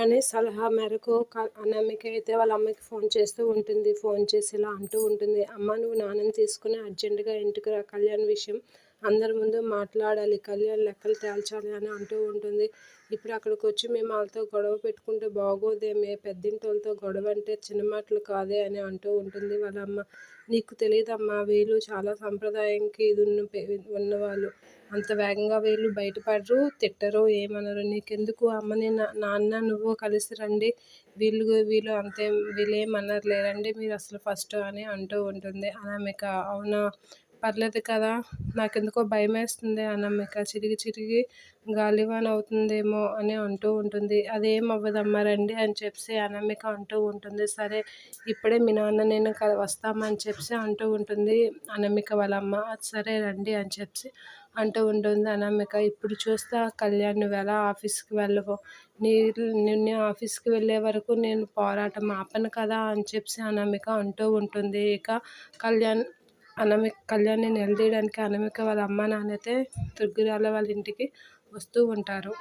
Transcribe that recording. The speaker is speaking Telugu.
కానీ సలహా మేరకు క- అయితే వాళ్ళ అమ్మకి ఫోన్ చేస్తూ ఉంటుంది. ఫోన్ చేసి ఇలా అంటూ ఉంటుంది. అమ్మ నువ్వు నాన్నని తీసుకుని అర్జెంటుగా ఇంటికి రా. కళ్యాణ్ విషయం అందరి ముందు మాట్లాడాలి కళ్యాణ్ లెక్కలు తేల్చాలి అని అంటూ ఉంటుంది. ఇప్పుడు అక్కడికి వచ్చి మేము వాళ్ళతో గొడవ పెట్టుకుంటే బాగోదేమే పెద్దింటి వాళ్ళతో గొడవ అంటే చిన్న మాటలు కాదే అని అంటూ ఉంటుంది వాళ్ళ అమ్మ నీకు తెలియదమ్మా వీళ్ళు చాలా సంప్రదాయంకి ఇది ఉన్న ఉన్నవాళ్ళు. అంత వేగంగా వీళ్ళు బయటపడరు తిట్టరు ఏమనరు. నీకెందుకు అమ్మని నా- నాన్న నువ్వు కలిసి రండి వీళ్ళు వీళ్ళు అంతే వీళ్ళేమన్నారు లేరండి మీరు అసలు ఫస్ట్ అని అంటూ ఉంటుంది. అనామిక అవునా? పర్లేదు కదా నాకెందుకో భయం వేస్తుంది అన్నమ్మిక చిరిగి చిరిగి గాలివాన్ అవుతుందేమో అని అంటూ ఉంటుంది. అదేం అవ్వదమ్మా రండి అని చెప్పి అనామిక అంటూ ఉంటుంది. సరే ఇప్పుడే మీ నాన్న నేను వస్తామని చెప్పి అంటూ ఉంటుంది అనామిక వాళ్ళ అమ్మ సరే రండి అని చెప్పి అంటూ ఉంటుంది అనామిక ఇప్పుడు చూస్తా కళ్యాణ్ నువ్వు ఎలా ఆఫీస్కి వెళ్ళవు? నీ నిన్ను ఆఫీస్కి వెళ్ళే వరకు నేను పోరాటం ఆపను కదా అని చెప్పి అనామిక అంటూ ఉంటుంది. ఇక కళ్యాణ్ అనామిక కళ్యాణ్ని నిలదీయడానికి అనామిక వాళ్ళ అమ్మ నాన్న అయితే దుర్గురాల వాళ్ళ ఇంటికి వస్తూ ఉంటారు.